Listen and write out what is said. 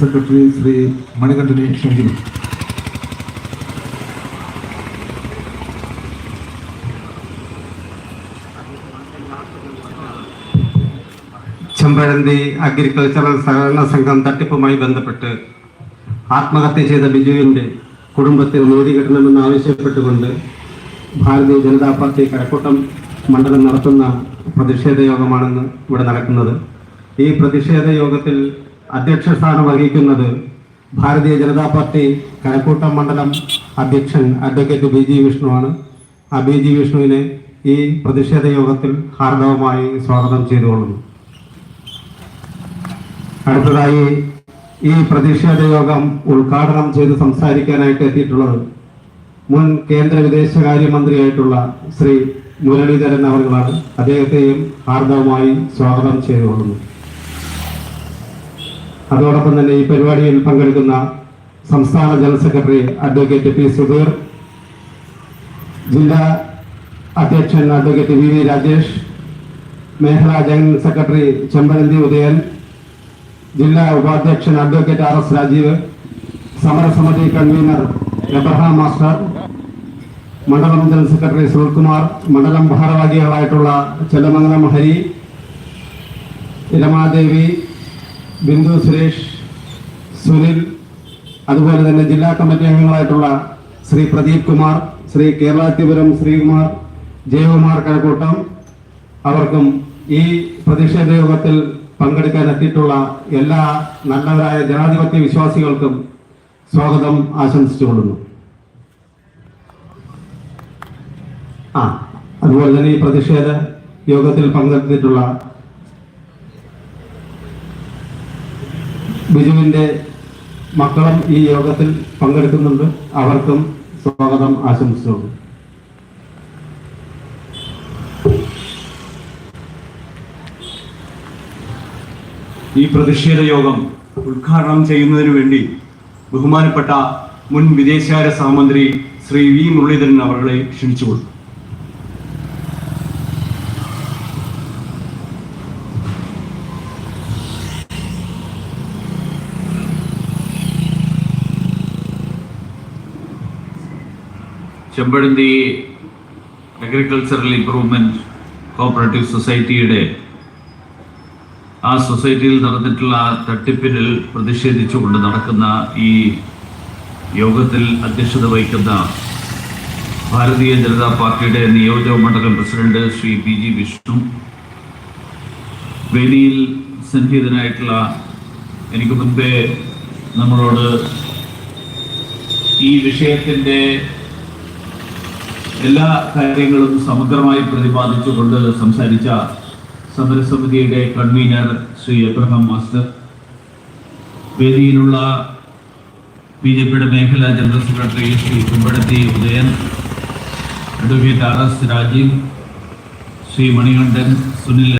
Secretary Shri മണികണ്ഠനെ ക്ഷണിക്കുന്നു. Chempazhanthi agricultural സഹകരണ സംഘം തട്ടിപ്പുമായി ബന്ധപ്പെട്ട് ആത്മഹത്യ ചെയ്ത ബിജുവിന്റെ കുടുംബത്തിൽ നീതി കിട്ടണമെന്ന് ആവശ്യപ്പെട്ടുകൊണ്ട് ഭാരതീയ ജനതാ പാർട്ടി കരക്കൂട്ടം മണ്ഡലം നടത്തുന്ന പ്രതിഷേധ യോഗമാണെന്ന് ഇവിടെ നടക്കുന്നത്. ഈ പ്രതിഷേധ യോഗത്തിൽ അധ്യക്ഷ സ്ഥാനം വഹിക്കുന്നത് ഭാരതീയ ജനതാ പാർട്ടി കരക്കൂട്ടം മണ്ഡലം അധ്യക്ഷൻ അഡ്വക്കേറ്റ് ബി ജി വിഷ്ണുവാണ് ആ ബി ജി വിഷ്ണുവിനെ ഈ പ്രതിഷേധ യോഗത്തിൽ ഹാർദവമായി സ്വാഗതം ചെയ്തുകൊള്ളുന്നു. അടുത്തതായി ഈ പ്രതിഷേധ യോഗം ഉദ്ഘാടനം ചെയ്ത് സംസാരിക്കാനായിട്ട് എത്തിയിട്ടുള്ളത് മുൻ കേന്ദ്ര വിദേശകാര്യമന്ത്രിയായിട്ടുള്ള ശ്രീ മുരളീധരൻ അവരുകളാണ്. അദ്ദേഹത്തെയും ഹാർദവമായി സ്വാഗതം ചെയ്തുകൊള്ളുന്നു. അതോടൊപ്പം തന്നെ ഈ പരിപാടിയിൽ പങ്കെടുക്കുന്ന സംസ്ഥാന general secretary advocate P Sudheer ജില്ലാ അധ്യക്ഷൻ അഡ്വക്കേറ്റ് വി വി രാജേഷ് മേഖലാ ജനറൽ സെക്രട്ടറി ചെമ്പനന്തി ഉദയൻ ജില്ലാ ഉപാധ്യക്ഷൻ അഡ്വക്കേറ്റ് ആർ എസ് രാജീവ് സമരസമിതി കൺവീനർ എബ്രഹാം മാസ്റ്റർ മണ്ഡലം ജനറൽ സെക്രട്ടറി സുനിൽകുമാർ മണ്ഡലം ഭാരവാഹികളായിട്ടുള്ള ചെല്ലമംഗലം ഹരി രമാദേവി ബിന്ദു സുരേഷ് സുനിൽ അതുപോലെ തന്നെ ജില്ലാ കമ്മിറ്റി അംഗങ്ങളായിട്ടുള്ള ശ്രീ പ്രദീപ് കുമാർ ശ്രീ കേരളാത്തിപുരം ശ്രീകുമാർ ജയകുമാർ കഴക്കൂട്ടം അവർക്കും ഈ പ്രതിഷേധ യോഗത്തിൽ പങ്കെടുക്കാൻ എത്തിയിട്ടുള്ള എല്ലാ നല്ലവരായ ജനാധിപത്യ വിശ്വാസികൾക്കും സ്വാഗതം ആശംസിച്ചുകൊള്ളുന്നു. ആ അതുപോലെ തന്നെ ഈ പ്രതിഷേധ യോഗത്തിൽ പങ്കെടുത്തിട്ടുള്ള ബിജുവിന്റെ മക്കളും ഈ യോഗത്തിൽ പങ്കെടുക്കുന്നുണ്ട്. അവർക്കും സ്വാഗതം ആശംസിച്ചു ഈ പ്രതിഷേധ യോഗം ഉദ്ഘാടനം ചെയ്യുന്നതിനു വേണ്ടി ബഹുമാനപ്പെട്ട മുൻ വിദേശകാര്യ സഹമന്ത്രി ശ്രീ വി മുരളീധരൻ അവരെ ക്ഷണിച്ചുകൊള്ളു ചെമ്പഴന്തി അഗ്രികൾച്ചറൽ ഇംപ്രൂവ്മെന്റ് കോപ്പറേറ്റീവ് സൊസൈറ്റിയുടെ ആ സൊസൈറ്റിയിൽ നടന്നിട്ടുള്ള തട്ടിപ്പിനിൽ പ്രതിഷേധിച്ചുകൊണ്ട് നടക്കുന്ന ഈ യോഗത്തിൽ അധ്യക്ഷത വഹിക്കുന്ന ഭാരതീയ ജനതാ പാർട്ടിയുടെ നിയോജക മണ്ഡലം president Shri P G Vishnu വേദിയിൽ സന്നിഹിതനായിട്ടുള്ള എനിക്ക് മുൻപേ നമ്മളോട് ഈ വിഷയത്തിന്റെ എല്ലാ കാര്യങ്ങളും സമഗ്രമായി പ്രതിപാദിച്ചുകൊണ്ട് സംസാരിച്ച സമരസമിതിയുടെ കൺവീനർ ശ്രീ എബ്രഹാം മാസ്റ്റർ. വേദിയിലുള്ള ബി ജെ പിയുടെ മേഖലാ general secretary Shri Kumbazhathi Udayan advocate R S Rajeev Shri Manikandan Sunil